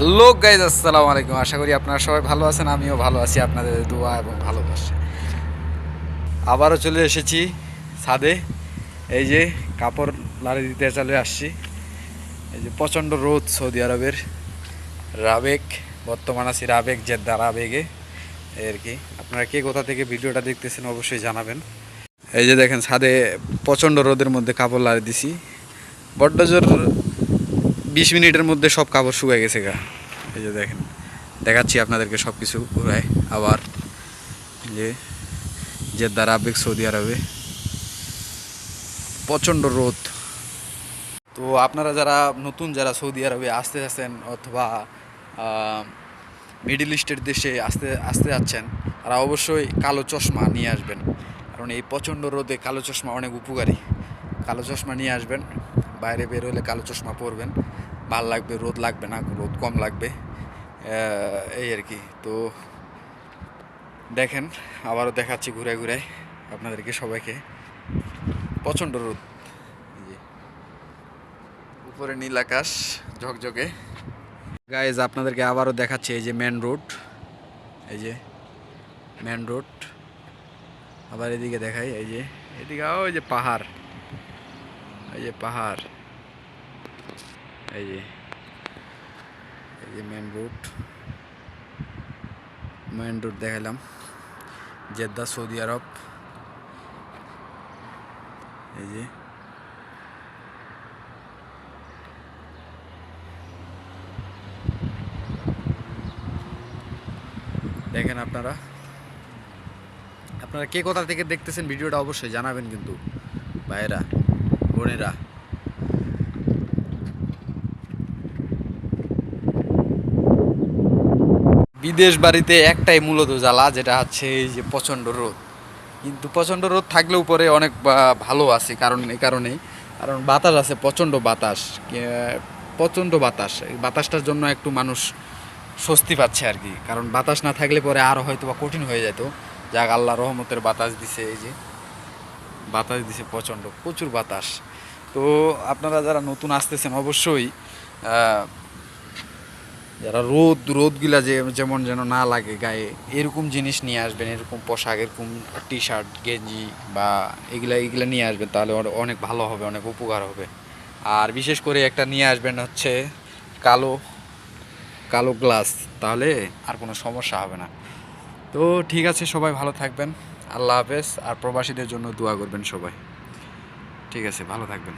Hello guys, আসসালামু আলাইকুম। আশা করি আপনারা সবাই ভালো আছেন, আমিও ভালো আছি, আপনাদের দোয়া এবং ভালোবাসা। আবারও চলে এসেছি ছাদে। এই যে কাপড় লাড়ি দিতে চলে আসছি। এই যে প্রচণ্ড রোদ সৌদি আরবের। রাবেক, বর্তমান আছি রাবেক জেদ্দা রাবেগে। এই আর কি? আপনারা কে কোথা থেকে ভিডিওটা দেখতেছেন অবশ্যই জানাবেন। এই যে দেখেন, ছাদে প্রচণ্ড রোদের মধ্যে কাপড় লাড়ি দিছি। বড্ড জোর বিশ মিনিটের মধ্যে সব কাপড় শুকিয়ে গেছে গা। এই যে দেখেন, দেখাচ্ছি আপনাদেরকে সব কিছু ঘুরায় আবার। যে জেদ্দার আবেগ সৌদি আরবে। প্রচণ্ড রোদ। তো আপনারা যারা নতুন, যারা সৌদি আরবে আসতে আছেন অথবা মিডিল ইস্টের দেশে আসতে আসতে যাচ্ছেন, তারা অবশ্যই কালো চশমা নিয়ে আসবেন। কারণ এই প্রচণ্ড রোদে কালো চশমা অনেক উপকারী। কালো চশমা নিয়ে আসবেন। বাইরে বের হলে কালো চশমা পরবেন। ভালো লাগবে, রোদ লাগবে না, রোদ কম লাগবে। এই আর কি। তো দেখেন, আবারও দেখাচ্ছি ঘুরে ঘুরে আপনাদেরকে সবাইকে। প্রচণ্ড রোদ। উপরে নীল আকাশ, ঝকঝকে। গাইজ আপনাদেরকে আবারও দেখাচ্ছি এই যে মেন রোড এই যে মেন রোড আবার এদিকে দেখাই, এই যে, এদিকে, ওই যে পাহাড়। এই যে পাহাড় এই যে এই যে মেন রোড মেন রোড দেখালাম জেদ্দা সৌদি আরব এই যে দেখেন আপনারা। আপনারা কে কোথা থেকে দেখতেছেন? ভিডিওটা অবশ্যই জানাবেন কিন্তু। ভাইয়েরা। বোনেরা। বিদেশ বাড়িতে একটাই মূলত জ্বালা যেটা হচ্ছে এই যে প্রচণ্ড রোদ। কিন্তু প্রচণ্ড রোদ থাকলেও পরে অনেক ভালো আছে কারণ, এই কারণেই। কারণ বাতাস আছে, প্রচণ্ড বাতাস। প্রচণ্ড বাতাস। এই বাতাসটার জন্য একটু মানুষ স্বস্তি পাচ্ছে আর কি। কারণ বাতাস না থাকলে পরে আরও হয়তো বা কঠিন হয়ে যেত। যাক, আল্লাহ রহমতের বাতাস দিছে এই যে। বাতাস দিছে প্রচণ্ড, প্রচুর বাতাস। তো আপনারা যারা নতুন আসতেছেন, অবশ্যই যারা রোদ, রোদগুলা যে, যেমন যেন না লাগে গায়ে, এরকম জিনিস নিয়ে আসবেন, এরকম পোশাক, এরকম টি শার্ট গেঞ্জি বা এগুলা এগুলা নিয়ে আসবেন, তাহলে অনেক ভালো হবে, অনেক উপকার হবে। আর বিশেষ করে একটা নিয়ে আসবেন হচ্ছে কালো কালো গ্লাস, তাহলে আর কোনো সমস্যা হবে না। তো ঠিক আছে, সবাই ভালো থাকবেন। আল্লাহ হাফেজ, আর প্রবাসীদের জন্য দোয়া করবেন সবাই। ঠিক আছে, ভালো থাকবেন।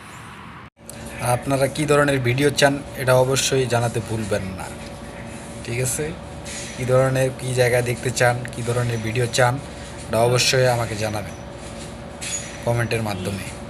আপনারা কি ধরনের ভিডিও চান, এটা অবশ্যই জানাতে ভুলবেন না। ঠিক আছে? কি ধরনের, কি জায়গায় দেখতে চান, কি ধরনের ভিডিও চান, এটা অবশ্যই আমাকে জানাবেন। কমেন্টের মাধ্যমে।